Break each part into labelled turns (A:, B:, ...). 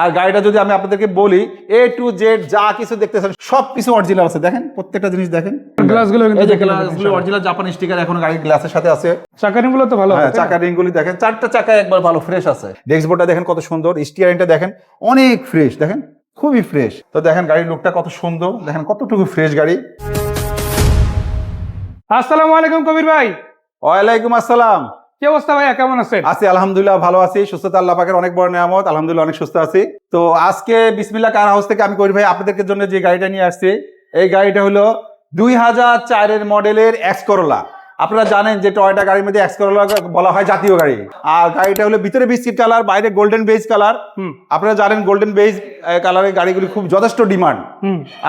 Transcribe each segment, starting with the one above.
A: আর গাড়িটা যদি আমি আপনাদেরকে বলি এ টু জেড যা কিছু দেখতেছেন সব কিছু অরিজিনাল আছে। দেখেন প্রত্যেকটা জিনিস দেখেন।
B: গ্লাসগুলো
A: এই যে গ্লাসগুলো অরিজিনাল জাপানি স্টিকার এখন গাড়ির গ্লাসের সাথে আছে।
B: চাকানিগুলো তো ভালো
A: হ্যাঁ? চাকা রিংগুলি দেখেন চারটা চাকা একবার ভালো ফ্রেশ আছে। ডেস্ক বোর্ডটা দেখেন কত সুন্দর স্টিয়ারিংটা দেখেন অনেক ফ্রেশ দেখেন খুবই ফ্রেশ তো দেখেন গাড়ির লুকটা কত সুন্দর দেখেন কতটুকু ফ্রেশ গাড়ি।
B: আসসালামু আলাইকুম কবির ভাই।
A: ওয়ালাইকুম আসসালাম।
B: কি অবস্থা ভাইয়া? কেমন আছেন?
A: আছি, আলহামদুলিল্লাহ, ভালো আছি। সুস্থতা আল্লাহ পাকের অনেক বড় নিয়ামত। আলহামদুলিল্লাহ, অনেক সুস্থ আছি। তো আজকে বিসমিল্লা কার হাউস থেকে আমি করি ভাই আপনাদের জন্য যে গাড়িটা নিয়ে আসছি, এই গাড়িটা হলো দুই হাজার চারের মডেলের এক্স করোলা আপনারা জানেন যে টয়টা গাড়ির মধ্যে বলা হয় জাতীয় গাড়ি। আর গাড়িটা হলো ভিতরে বিস্কিট কালার বাইরে গোল্ডেন বেজ কালার আপনারা জানেন গোল্ডেন বেজ কালারের গাড়িগুলি খুব যথেষ্ট ডিমান্ড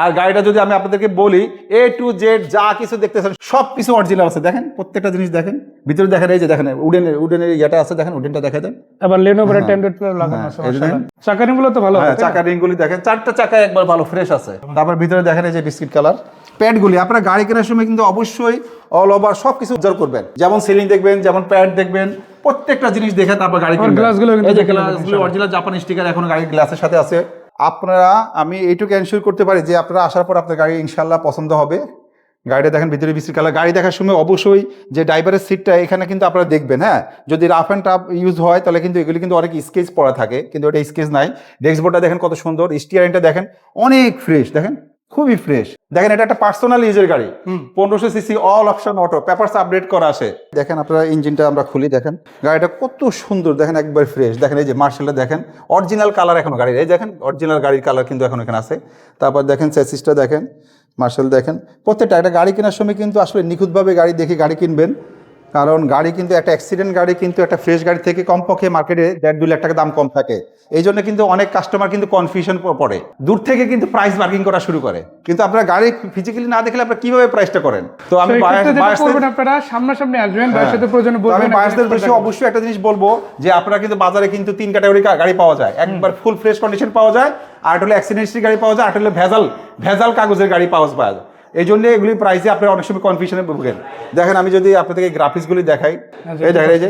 A: আর গাড়িটা যদি আমি আপনাদেরকে বলি এ টু জেড যা কিছু দেখতেছেন সব কিছু অরিজিনাল আছে। দেখেন প্রত্যেকটা জিনিস দেখেন। ভিতরে দেখেন এই যে দেখেন উডেনের উডেনের ইয়েটা আছে দেখেন উডেনটা দেখা দেন।
B: আবার লেনোভোর
A: হ্যাঁ।
B: টেমপ্লেট লাগানো
A: হ্যাঁ,
B: আছে মাশাআল্লাহ। চাকানিগুলো তো ভালো
A: হ্যাঁ? চাকা রিংগুলি দেখেন চারটা চাকা একবার ভালো ফ্রেশ আছে। তারপর ভিতরে দেখেন এই যে বিস্কিট কালার প্যাডগুলি আপনারা গাড়ি কেনার সময় কিন্তু অবশ্যই অল ওভার সব কিছু অবজার্ভ করবেন। যেমন সিলিং দেখবেন যেমন প্যাড দেখবেন প্রত্যেকটা জিনিস দেখে তারপর গাড়ি কিনবেন।
B: গ্লাসগুলো
A: অরিজিনাল জাপানি স্টিকার এখন গাড়ির গ্লাসের সাথে আছে। আপনারা আমি এইটুকু এনশিওর করতে পারি যে আপনারা আসার পর আপনার গাড়ি ইনশাল্লাহ পছন্দ হবে। গাড়িটা দেখেন ভিতরে বিস্কিট কালার। গাড়ি দেখার সময় অবশ্যই যে ড্রাইভারের সিটটা এখানে কিন্তু আপনারা দেখবেন হ্যাঁ? যদি রাফ অ্যান্ড টাফ ইউজ হয় তাহলে কিন্তু এগুলি কিন্তু অনেক স্কেচ পড়া থাকে কিন্তু এটা স্কেচ নাই। ডেস্ক বোর্ডটা দেখেন কত সুন্দর স্টিয়ারিংটা দেখেন অনেক ফ্রেশ দেখেন? খুবই ফ্রেশ দেখেন এটা একটা পার্সোনাল ইউজের গাড়ি। পনেরোশো CC all option auto papers update করা আছে। দেখেন আপনারা ইঞ্জিনটা আমরা খুলি দেখেন। গাড়িটা কত সুন্দর দেখেন একবার ফ্রেশ দেখেন এই যে মার্শালটা দেখেন অরিজিনাল কালার এখন গাড়ির। এই দেখেন অরিজিনাল গাড়ির কালার কিন্তু এখন এখানে আছে। তারপর দেখেন স্যাসিসটা দেখেন মার্শাল দেখেন। প্রত্যেকটা একটা গাড়ি কেনার সময় কিন্তু আসলে নিখুঁতভাবে গাড়ি দেখে গাড়ি কিনবেন। কারণ গাড়ি কিন্তু একটা অ্যাক্সিডেন্ট গাড়ি কিন্তু একটা ফ্রেশ গাড়ি থেকে কমপক্ষে মার্কেটে দেড় দুই লাখ টাকা দাম কম থাকে। এই জন্য কিন্তু অনেক কাস্টমার কিন্তু কনফিউশন পড়ে। দূর থেকে কিন্তু প্রাইস মার্কিং করা শুরু করে। কিন্তু আপনারা গাড়ি ফিজিক্যালি না দেখলে আপনারা কীভাবে প্রাইসটা করেন? তো আমি
B: আপনারা সামনাসামনি আসবেন
A: হ্যাঁ।
B: সাথে প্রয়োজনে
A: আমি বায়াসদের বিষয়ে অবশ্যই একটা জিনিস বলব যে আপনারা কিন্তু বাজারে কিন্তু তিন ক্যাটাগরি গাড়ি পাওয়া যায়। একবার ফুল ফ্রেশ কন্ডিশন পাওয়া যায় আর হলো অ্যাক্সিডেন্ট গাড়ি পাওয়া যায় আর হলো ভেজাল ভেজাল কাগজের গাড়ি পাওয়া যায়। এই জন্য এগুলি প্রাইসে আপনারা অনেক সময় কনফিউশনে ভুগেন। দেখেন আমি যদি আপনাদেরকে গ্রাফিক্সগুলি দেখাই
B: আচ্ছা,
A: এই দেখেন এই যে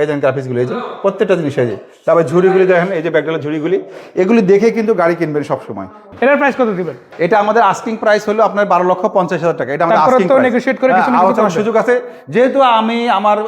A: এই দেখেন গ্রাফিক্সগুলি এই যে প্রত্যেকটা জিনিস এই যে তারপর ঝুড়িগুলি দেখেন এই যে ব্যাগডালের ঝুড়িগুলি এগুলি দেখে কিন্তু গাড়ি কিনবেন সবসময়।
B: এটার প্রাইস কত দিবেন?
A: এটা আমাদের আস্কিং প্রাইস হলো আপনার বারো লক্ষ পঞ্চাশ হাজার টাকা এটা আমাদের আস্কিং
B: negotiate করে কিছু কিছু
A: আলোচনার সুযোগ আছে। যেহেতু আমি আমার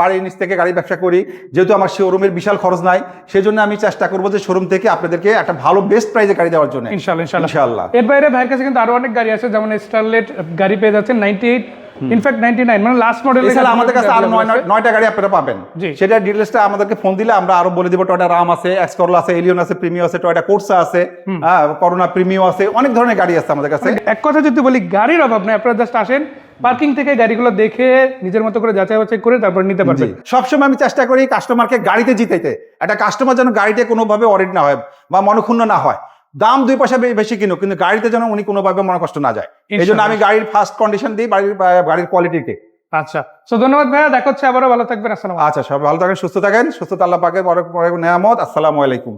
A: বাড়ির নিচ থেকে গাড়ি ব্যবসা করি যেহেতু আমার শোরুমের বিশাল খরচ নাই সেজন্য আমি চেষ্টা করব যে শোরুম থেকে আপনাদেরকে একটা ভালো বেস্ট প্রাইসে গাড়ি দেওয়ার জন্য।
B: ইনশাআল্লাহ ইনশাআল্লাহ
A: ইনশাআল্লাহ
B: এর বাইরে ভাইয়ের কাছে কিন্তু আরও অনেক গাড়ি আছে যেমন স্টারলেট গাড়ি পেয়ে যাচ্ছেন ninety eight in fact ninety nine মানে লাস্ট মডেল
A: এছাড়া আমাদের কাছে আরও নয় নয়- নয়টা গাড়ি আপনারা পাবেন। সেটা ডিটেলসটা আমাদেরকে ফোন দিলে আমরা আরও বলে দিব টয়টা রাম আছে এক্সকরলা আছে এলিয়ন আছে প্রিমিও আছে টয়টা কোর্সা আছে হ্যাঁ করোনা প্রিমিও আছে অনেক ধরনের গাড়ি আছে আমাদের কাছে।
B: এক কথা যদি বলি গাড়ির অভাব নেই আপনারা জাস্ট আসেন পার্কিং থেকে গাড়িগুলো দেখে নিজের মতো করে যাচাই বাছাই করে তারপর নিতে পারবেন।
A: সবসময় আমি চেষ্টা করি কাস্টমারকে গাড়িতে জিতাইতে। একটা কাস্টমার যেন গাড়িতে কোনোভাবে অরিড না হয় বা মনক্ষুণ্ণ না হয়। দাম দুই পয়সা বেশি কিনুক কিন্তু গাড়িতে যেন উনি কোনোভাবে মনে কষ্ট না যায়। এই জন্য আমি গাড়ির ফার্স্ট কন্ডিশন দিই বাড়ির গাড়ির কোয়ালিটিকে
B: আচ্ছা। তো ধন্যবাদ ভাইয়া দেখা হচ্ছে আবারও ভালো থাকবেন আসসালাম
A: আচ্ছা সবাই ভালো থাকেন সুস্থ থাকেন সুস্থ আল্লাহ পাকের বড় নিয়ামত আসসালামু আলাইকুম।